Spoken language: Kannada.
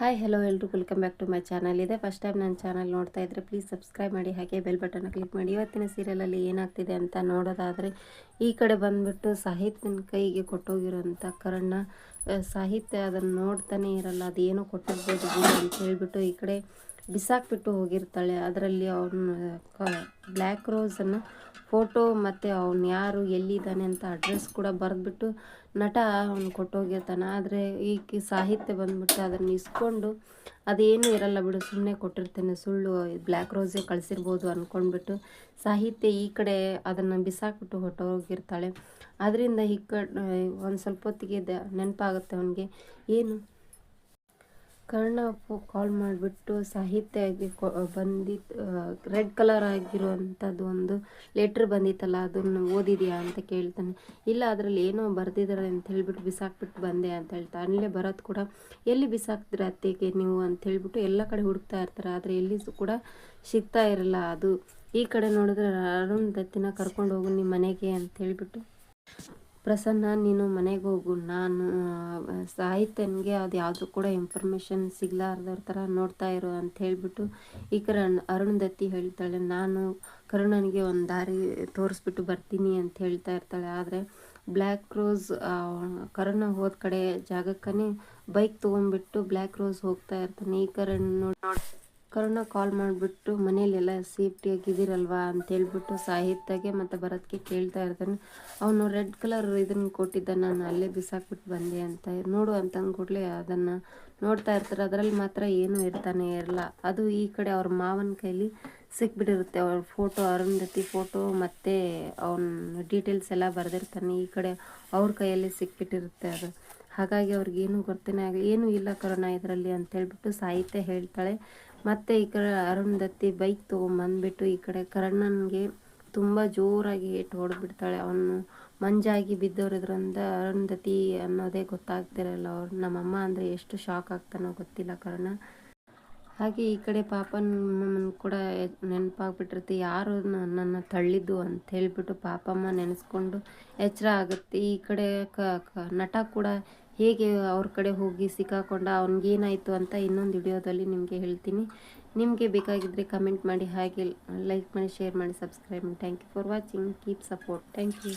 ಹಾಯ್ ಹಲೋ ಎಲ್ಲರೂ welcome back to my channel ಇದೆ ಫಸ್ಟ್ ಟೈಮ್ ನನ್ನ ಚಾನಲ್ ನೋಡ್ತಾ ಇದ್ದರೆ ಪ್ಲೀಸ್ ಸಬ್ಸ್ಕ್ರೈಬ್ ಮಾಡಿ ಹಾಗೆ ಬೆಲ್ ಬಟನ್ನ ಕ್ಲಿಕ್ ಮಾಡಿ. ಇವತ್ತಿನ ಸೀರಿಯಲಲ್ಲಿ ಏನಾಗ್ತಿದೆ ಅಂತ ನೋಡೋದಾದರೆ ಈ ಕಡೆ ಬಂದುಬಿಟ್ಟು ಸಾಹಿತ್ಯನ ಕೈಗೆ ಕೊಟ್ಟೋಗಿರೋಂಥ ಕರಣ್ಣ ಆ, ಸಾಹಿತ್ಯ ಅದನ್ನು ನೋಡ್ತಾನೆ ಇರಲ್ಲ ಅದೇನೋ ಕೊಟ್ಟಿರ್ಬೋದು ಅಂತ ಹೇಳಿಬಿಟ್ಟು ಈ ಕಡೆ ಬಿಸಾಕ್ಬಿಟ್ಟು ಹೋಗಿರ್ತಾಳೆ. ಅದರಲ್ಲಿ ಅವನು ಬ್ಲ್ಯಾಕ್ ರೋಸನ್ನು ಫೋಟೋ ಮತ್ತು ಅವನು ಯಾರು, ಎಲ್ಲಿದ್ದಾನೆ ಅಂತ ಅಡ್ರೆಸ್ ಕೂಡ ಬರೆದ್ಬಿಟ್ಟು ನಟ ಅವನು ಕೊಟ್ಟೋಗಿರ್ತಾನೆ. ಆದರೆ ಈ ಸಾಹಿತ್ಯ ಬಂದ್ಬಿಟ್ಟು ಅದನ್ನು ಇಸ್ಕೊಂಡು ಅದೇನು ಇರಲ್ಲ ಬಿಡು ಸುಮ್ಮನೆ ಕೊಟ್ಟಿರ್ತಾನೆ. ಸುಳ್ಳು ಬ್ಲ್ಯಾಕ್ ರೋಸೇ ಕಳಿಸಿರ್ಬೋದು ಅಂದ್ಕೊಂಡ್ಬಿಟ್ಟು ಸಾಹಿತ್ಯ ಈ ಕಡೆ ಅದನ್ನು ಬಿಸಾಕ್ಬಿಟ್ಟು ಹೊಟ್ಟೋಗಿರ್ತಾಳೆ ಅದರಿಂದ ಈ ಕಡೆ, ಒಂದು ಸ್ವಲ್ಪ ಹೊತ್ತಿಗೆ ನೆನಪಾಗುತ್ತೆ ಅವನಿಗೆ. ಏನು? ಕರ್ಣ ಕಾಲ್ ಮಾಡಿಬಿಟ್ಟು ಸಾಹಿತ್ಯ ಆಗಿ ಬಂದಿತ್ತು ರೆಡ್ ಕಲರ್ ಆಗಿರುವಂಥದ್ದು ಒಂದು ಲೆಟ್ರ್ ಬಂದಿತ್ತಲ್ಲ, ಅದನ್ನು ಓದಿದೆಯಾ ಅಂತ ಕೇಳ್ತಾನೆ. ಇಲ್ಲ, ಅದರಲ್ಲಿ ಏನೋ ಬರೆದಿದ್ದಾರೆ ಅಂತ ಹೇಳಿಬಿಟ್ಟು ಬಿಸಾಕ್ಬಿಟ್ಟು ಬಂದೆ ಅಂತ ಹೇಳ್ತಾ, ಅಲ್ಲೇ ಬರೋದು ಕೂಡ ಎಲ್ಲಿ ಬಿಸಾಕ್ತೀರ ಅತ್ತೆಗೆ ನೀವು ಅಂತ ಹೇಳಿಬಿಟ್ಟು ಎಲ್ಲ ಕಡೆ ಹುಡುಕ್ತಾ ಇರ್ತಾರೆ, ಆದರೆ ಎಲ್ಲಿ ಕೂಡ ಸಿಗ್ತಾ ಇರಲ್ಲ ಅದು. ಈ ಕಡೆ ನೋಡಿದ್ರೆ ಅರುಣ್ ದತ್ತಿನ ಕರ್ಕೊಂಡು ಹೋಗು ನಿಮ್ಮ ಮನೆಗೆ ಅಂತ ಹೇಳ್ಬಿಟ್ಟು ಪ್ರಸನ್ನ, ನೀನು ಮನೆಗೆ ಹೋಗು. ನಾನು ಸಾಹಿತ್ಯನಿಗೆ ಅದು ಯಾವುದು ಕೂಡ ಇನ್ಫಾರ್ಮೇಷನ್ ಸಿಗ್ಲಾರ್ದವ್ರ ಥರ ನೋಡ್ತಾ ಇರು ಅಂತ ಹೇಳಿಬಿಟ್ಟು ಈ ಕಡೆ ಅರುಣದತ್ತಿ ಅರುಣ್ ದತ್ತಿ ಹೇಳ್ತಾಳೆ. ನಾನು ಕರುಣನಿಗೆ ಒಂದು ದಾರಿ ತೋರಿಸ್ಬಿಟ್ಟು ಬರ್ತೀನಿ ಅಂತ ಹೇಳ್ತಾ ಇರ್ತಾಳೆ. ಆದರೆ ಬ್ಲ್ಯಾಕ್ ರೋಸ್ ಕರುಣ ಹೋದ ಕಡೆ ಜಾಗಕ್ಕೇ ಬೈಕ್ ತೊಗೊಂಡ್ಬಿಟ್ಟು ಬ್ಲ್ಯಾಕ್ ರೋಸ್ ಹೋಗ್ತಾ ಇರ್ತಾನೆ. ಈ ಕರಣ್ ಕರುಣ ಕಾಲ್ ಮಾಡಿಬಿಟ್ಟು ಮನೇಲೆಲ್ಲ ಸೇಫ್ಟಿಯಾಗಿ ಇದ್ದೀರಲ್ವಾ ಅಂತ ಹೇಳ್ಬಿಟ್ಟು ಸಾಹಿತ್ಯಗೆ ಮತ್ತು ಭರತ್ಗೆ ಕೇಳ್ತಾ ಇರ್ತಾನೆ. ಅವನು ರೆಡ್ ಕಲರ್ ಇದನ್ನು ಕೊಟ್ಟಿದ್ದ, ನಾನು ಅಲ್ಲೇ ಬಿಸಾಕ್ಬಿಟ್ಟು ಬಂದೆ ಅಂತ. ನೋಡು ಅಂತ ಕೂಡಲೇ ಅದನ್ನು ನೋಡ್ತಾ ಇರ್ತಾರೆ. ಅದರಲ್ಲಿ ಮಾತ್ರ ಏನೂ ಇರ್ತಾನೆ ಇರಲ್ಲ. ಅದು ಈ ಕಡೆ ಅವ್ರ ಮಾವನ ಕೈಲಿ ಸಿಕ್ಬಿಟ್ಟಿರುತ್ತೆ. ಅವ್ರ ಫೋಟೋ ಅರುಂಧತಿ ಫೋಟೋ ಮತ್ತು ಅವನ ಡೀಟೇಲ್ಸ್ ಎಲ್ಲ ಬರೆದಿರ್ತಾನೆ. ಈ ಕಡೆ ಅವ್ರ ಕೈಯಲ್ಲಿ ಸಿಕ್ಬಿಟ್ಟಿರುತ್ತೆ ಅದು. ಹಾಗಾಗಿ ಅವ್ರಿಗೇನು ಗೊತ್ತೇನೆ ಆಗಲಿ ಏನೂ ಇಲ್ಲ ಕರೋನಾ ಇದರಲ್ಲಿ ಅಂತ ಹೇಳ್ಬಿಟ್ಟು ಸಾಹಿತ್ಯ ಹೇಳ್ತಾಳೆ. ಮತ್ತು ಈ ಕಡೆ ಅರುಂಧತಿ ಬೈಕ್ ತೊಗೊಂಬಂದ್ಬಿಟ್ಟು ಈ ಕಡೆ ಕರ್ಣನ್ಗೆ ತುಂಬ ಜೋರಾಗಿ ಏಟು ಹೊಡೆದ್ಬಿಡ್ತಾಳೆ. ಅವನು ಮಂಜಾಗಿ ಬಿದ್ದೋರಿದ್ರಿಂದ ಅರುಂಧತಿ ಅನ್ನೋದೇ ಗೊತ್ತಾಗ್ತಿರಲ್ಲ ಅವ್ರು. ನಮ್ಮಮ್ಮ ಅಂದರೆ ಎಷ್ಟು ಶಾಕ್ ಆಗ್ತಾನೋ ಗೊತ್ತಿಲ್ಲ ಕರ್ಣ. ಹಾಗೆ ಈ ಕಡೆ ಪಾಪನ ಕೂಡ ನೆನಪಾಗ್ಬಿಟ್ಟಿರ್ತಿ ಯಾರು ನನ್ನನ್ನು ತಳ್ಳಿದ್ದು ಅಂತ ಹೇಳ್ಬಿಟ್ಟು ಪಾಪಮ್ಮ ನೆನೆಸ್ಕೊಂಡು ಎಚ್ಚರ ಆಗುತ್ತೆ. ಈ ಕಡೆ ಕ, ನಟ ಕೂಡ ಹೇಗೆ ಅವ್ರ ಕಡೆ ಹೋಗಿ ಸಿಕ್ಕಾಕೊಂಡ ಅವ್ನಿಗೇನಾಯಿತು ಅಂತ ಇನ್ನೊಂದು ವಿಡಿಯೋದಲ್ಲಿ ನಿಮಗೆ ಹೇಳ್ತೀನಿ. ನಿಮಗೆ ಬೇಕಾಗಿದ್ದರೆ ಕಮೆಂಟ್ ಮಾಡಿ, ಹಾಗೆ ಲೈಕ್ ಮಾಡಿ ಶೇರ್ ಮಾಡಿ ಸಬ್ಸ್ಕ್ರೈಬ್ ಮಾಡಿ. Thank you for watching keep support thank you